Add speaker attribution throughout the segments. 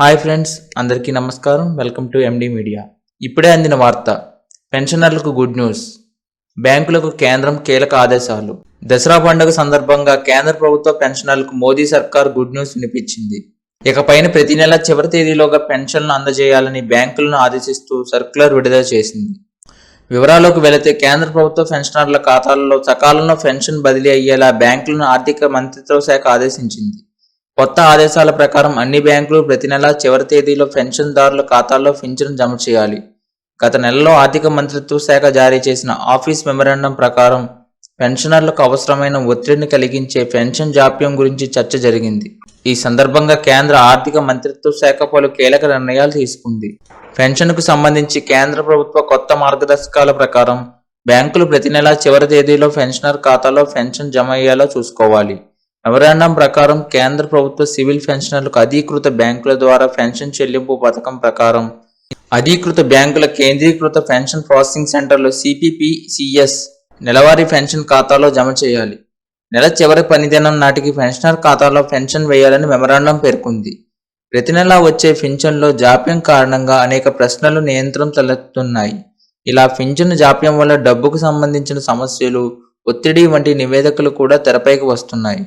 Speaker 1: Hi friends అందరికీ నమస్కారం. Welcome to MD media ఇప్పుడే అందిన వార్త పెన్షనర్లకు గుడ్ న్యూస్. బ్యాంకులకు కేంద్రం కీలక ఆదేశాలు. దసరా పండుగ సందర్భంగా కేంద్ర ప్రభుత్వ పెన్షనర్లకు మోదీ సర్కార్ గుడ్ న్యూస్ వినిపించింది. ఇకపైన ప్రతి నెల చివరి తేదీలోగా పెన్షన్లు అందజేయాలని బ్యాంకులను ఆదేశిస్తూ సర్క్యులర్ విడుదల చేసింది. వివరాల్లోకి వెళితే కేంద్ర ప్రభుత్వ పెన్షనర్ల ఖాతాలలో సకాలంలో పెన్షన్ బదిలీ అయ్యేలా బ్యాంకులను ఆర్థిక మంత్రిత్వ శాఖ ఆదేశించింది. కొత్త ఆదేశాల ప్రకారం అన్ని బ్యాంకులు ప్రతి నెల చివరి తేదీలో పెన్షన్దారుల ఖాతాల్లో పింఛను జమ చేయాలి. గత నెలలో ఆర్థిక మంత్రిత్వ శాఖ జారీ చేసిన ఆఫీస్ మెమరాండం ప్రకారం పెన్షనర్లకు అవసరమైన ఒత్తిడిని కలిగించే పెన్షన్ జాప్యం గురించి చర్చ జరిగింది. ఈ సందర్భంగా కేంద్ర ఆర్థిక మంత్రిత్వ శాఖ పలు కీలక నిర్ణయాలు తీసుకుంది. పెన్షన్కు సంబంధించి కేంద్ర ప్రభుత్వ కొత్త మార్గదర్శకాల ప్రకారం బ్యాంకులు ప్రతి నెల చివరి తేదీలో పెన్షనర్ ఖాతాలో పెన్షన్ జమ అయ్యేలా చూసుకోవాలి. మెమరాండం ప్రకారం కేంద్ర ప్రభుత్వ సివిల్ పెన్షనర్లకు అధీకృత బ్యాంకుల ద్వారా పెన్షన్ చెల్లింపు పథకం ప్రకారం అధీకృత బ్యాంకుల కేంద్రీకృత పెన్షన్ ప్రాసెసింగ్ సెంటర్లో సిపిపిసిఎస్ నెలవారీ పెన్షన్ ఖాతాలో జమ చేయాలి. నెల చివరి పనిదినం నాటికి పెన్షనర్ ఖాతాలో పెన్షన్ వేయాలని మెమరాండం పేర్కొంది. ప్రతి నెలా వచ్చే పింఛన్లో జాప్యం కారణంగా అనేక ప్రశ్నలు నియంత్రణ తలెత్తున్నాయి ఇలా పింఛను జాప్యం వల్ల డబ్బుకు సంబంధించిన సమస్యలు ఒత్తిడి వంటి నివేదికలు కూడా తెరపైకి వస్తున్నాయి.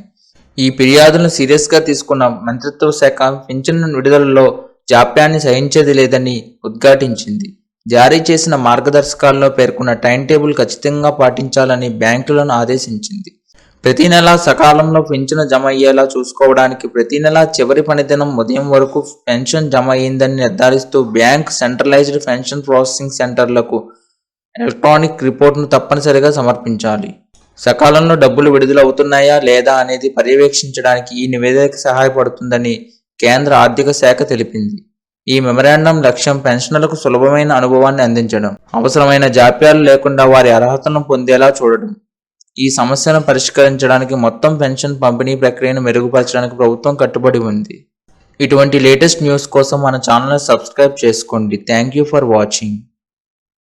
Speaker 1: ఈ ఫిర్యాదులను సీరియస్గా తీసుకున్న మంత్రిత్వ శాఖ పింఛను విడుదలలో జాప్యాన్ని సహించేది లేదని ఉద్ఘాటించింది. జారీ చేసిన మార్గదర్శకాల్లో పేర్కొన్న టైం టేబుల్ ఖచ్చితంగా పాటించాలని బ్యాంకులను ఆదేశించింది. ప్రతి నెల సకాలంలో పింఛను జమ అయ్యేలా చూసుకోవడానికి ప్రతి నెల చివరి పనిదినం ఉదయం వరకు పెన్షన్ జమ అయ్యిందని నిర్ధారిస్తూ బ్యాంక్ సెంట్రలైజ్డ్ పెన్షన్ ప్రాసెసింగ్ సెంటర్లకు ఎలక్ట్రానిక్ రిపోర్ట్ను తప్పనిసరిగా సమర్పించాలి. సకాలంలో డబ్బులు విడుదల అవుతున్నాయా లేదా అనేది పర్యవేక్షించడానికి ఈ నివేదిక సహాయపడుతుందని కేంద్ర ఆర్థిక శాఖ తెలిపింది. ఈ మెమరాండం లక్ష్యం పెన్షనర్లకు సులభమైన అనుభవాన్ని అందించడం అవసరమైన జాప్యాలు లేకుండా వారి అర్హతను పొందేలా చూడడం. ఈ సమస్యను పరిష్కరించడానికి మొత్తం పెన్షన్ పంపిణీ ప్రక్రియను మెరుగుపరచడానికి ప్రభుత్వం కట్టుబడి ఉంది. ఇటువంటి లేటెస్ట్ న్యూస్ కోసం మన ఛానల్ సబ్స్క్రైబ్ చేసుకోండి. Thank you for watching.